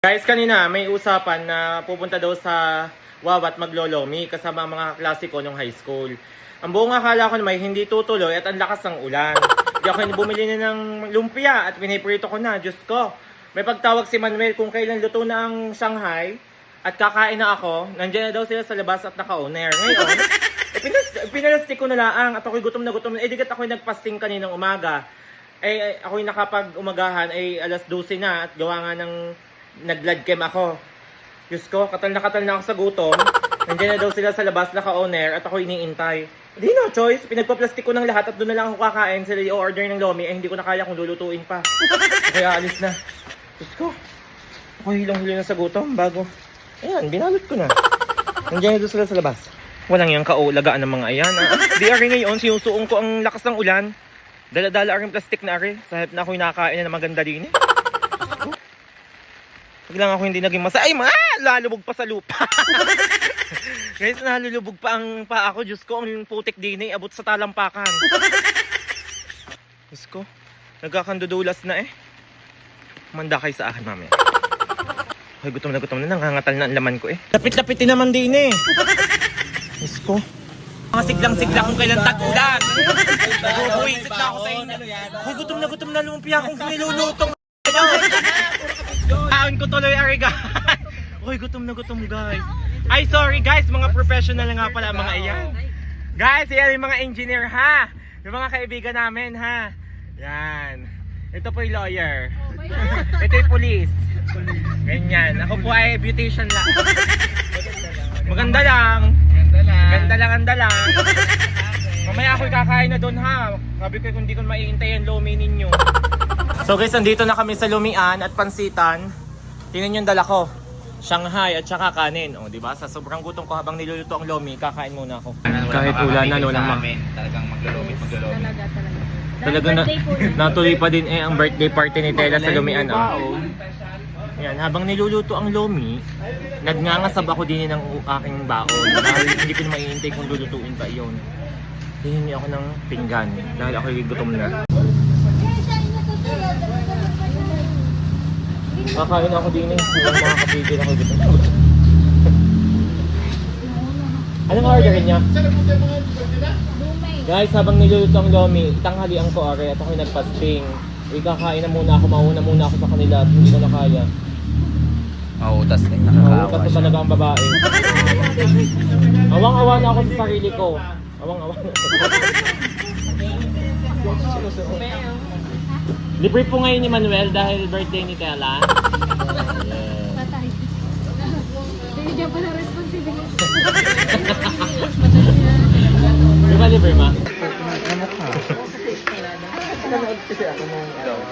Guys, kanina may usapan na pupunta daw sa Wawat maglolomi kasama mga klase ko nung high school. Ang buong akala ko naman hindi tutuloy at ang lakas ng ulan. Hindi ako bumili na ng lumpia at piniprito ko na. Diyos ko. May pagtawag si Manuel kung kailan luto na ang Shanghai at kakain na ako. Nandiyan na daw sila sa labas at naka-on-air. Ngayon, eh, pinas, pinalastik ko na lang at ako'y gutom na gutom. Eh, digat ako'y nagpasting kaninang umaga. Eh, eh, ako'y nakapag-umagahan ay alas 12 na at gawa nga ng nag-blood chem ako. Diyos ko, katal na katal na ako sa gutom. Nandiyan na daw sila sa labas, naka-on-air, at ako iniintay. Hindi no choice, pinagpa-plastic ko ng lahat at doon na lang ako kakain. Sila i-order ng lomi, eh hindi ko na kaya kung lulutuin pa. Kaya alis na. Diyos ko, ako hilong-hilo na sa gutom bago. Ayan, binalot ko na. Nandiyan na daw sila sa labas. Walang yung kaulagaan ng mga ayan. Ah, di ari ngayon, sinusuong ko ang lakas ng ulan. Dala-dala aring plastic na ari. Sa halip na ako nakain na maganda din eh. Diyos ko. Pag lang ako hindi naging masaya. Ay, mga! Lalubog pa sa lupa. Guys, nalulubog pa ang paa ko. Diyos ko, ang putik din eh. Abot sa talampakan. Diyos ko. Nagkakandudulas na eh. Manda kayo sa akin mamaya. Ay, gutom na gutom na. Nangangatal na ang laman ko eh. Lapit-lapit din naman din eh. Diyos ko. Mga siglang-sigla kung kailan tag-ulan. Nabubuisit na ako sa inyo. Ay, gutom na gutom na lumpia kung nilulutong. Kaon ko tuloy, ari guys. Uy, gutom na gutom guys. Ay, sorry guys, mga professional na nga pala ang mga iyan. Guys, yan yung mga engineer ha. Yung mga kaibigan namin ha. Yan. Ito po yung lawyer. Ito yung police. Ganyan. Ako po ay beautician lang. Maganda lang. Ganda lang. Ganda lang, ganda lang. Mamaya ako'y kakain na doon ha. Sabi ko kung di ko maiintay ang lomi ninyo. So guys, andito na kami sa lumian at pansitan. Tingnan yung dala ko. Shanghai at saka kanin. O, di ba? Sa sobrang gutom ko habang niluluto ang lomi, kakain muna ako. Kahit ulan na, no, lang amin. Talagang maglulumit, maglulumit. Talaga, talaga. Talaga na, natuloy pa din eh ang birthday party ni Tela sa lumian. Oh. Yan, habang niluluto ang lomi, nagngangasab ako din ng aking baon. Dahil hindi ko na maiintay kung lulutuin pa iyon. Hihingi ako ng pinggan dahil ako gutom na. Kakain ako din eh. Walang mga kapigil ako gutom. Anong orderin niya? Guys, habang niluluto ang lomi, tanghalian ko are at ako'y nagpasting. Ikakain na muna ako, mauna muna ako sa kanila at hindi ko na kaya. Mautas na yung Nakakawa kasi talaga ang babae. Awang-awa na ako sa sarili ko. Awang-awa na Libre po ngayon ni Manuel dahil birthday ni Tela. Yeah. Patay. Hindi niya pala responsibility. Di ba libre ma?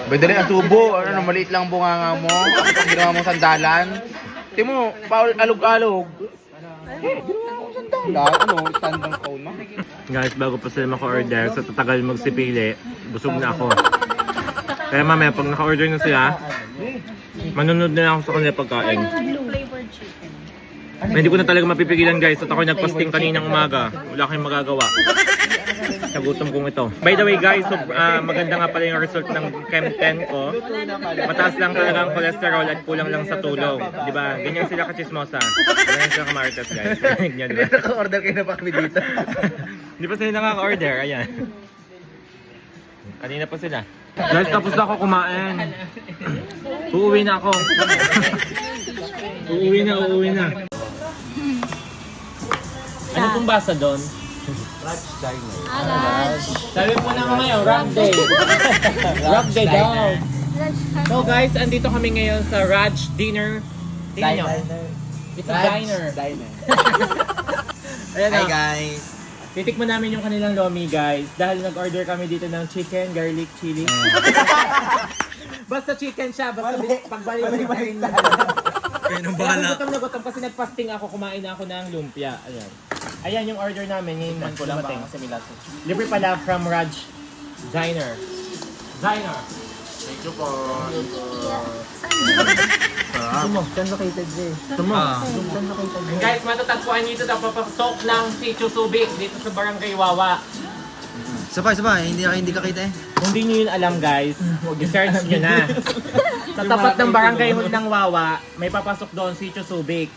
Pwede rin ang tubo. Ano, maliit lang bunganga mo. Pag ginawa mo sandalan. Tingnan mo, paul alog-alog. Eh, ginawa mo sandalan. Ano, standang phone mo. Guys, bago pa sila maka-order, sa tatagal magsipili, busog na ako. Kaya mamaya, pag naka-order na sila, manunod na lang ako sa kanila pagkain. Flavored chicken. Hindi ko na talaga mapipigilan guys, at ako nagpasting kaninang umaga. Wala kayong magagawa. Nagutom kong ito. By the way guys, so, ah, maganda nga pala yung result ng Chem 10 ko. Mataas lang talaga ang cholesterol at kulang lang sa tulog. Di ba? Ganyan sila kachismosa. Ganyan sila kamaritas guys. Ganyan, di ba? Naka-order kayo na pa kami dito. Di pa sila nakaka-order. Ayan. Kanina pa sila. Guys, tapos na ako kumain. Uuwi na ako. uuwi na, uuwi na. Ano pong basa doon? Alas. Sabi po na ngayon, Rock Day. Rock Day daw. So guys, andito kami ngayon sa Raj Dinner. Tingnan nyo. It's a diner. Ayan Hi guys. Titikman namin yung kanilang lomi guys. Dahil nag-order kami dito ng chicken, garlic, chili. basta chicken siya, basta pagbalik mo rin Kayo nang Kaya ako gutom na gutom kasi nagpasting ako, kumain na ako ng lumpia. Ayan. Ayan yung order namin, yung man dumating. Libre pala from Raj Diner. Diner. Thank you po. Sumo, dyan located eh. Sumo, Ah. dyan located And guys, matatagpuan nyo ito na papasok ng si Chusubik dito sa Barangay Wawa. Sabay, sabay. Hindi, hindi ka kita eh. Kung di nyo yun alam guys, i-search nyo na. Sa tapat ng barangay hall ng Wawa, may papasok doon si Subic.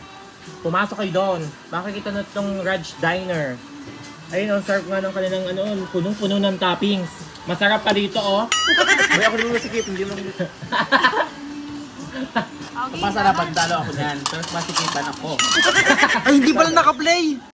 Pumasok kayo doon. Makikita na itong Raj Diner. Ayun, ang sarap nga ng kanilang ano, punong-puno ng toppings. Masarap pa dito, oh. May ako naman masikip, hindi mo Masarap pag talo ako dyan, tapos masikipan ako. Ay, hindi pala naka-play!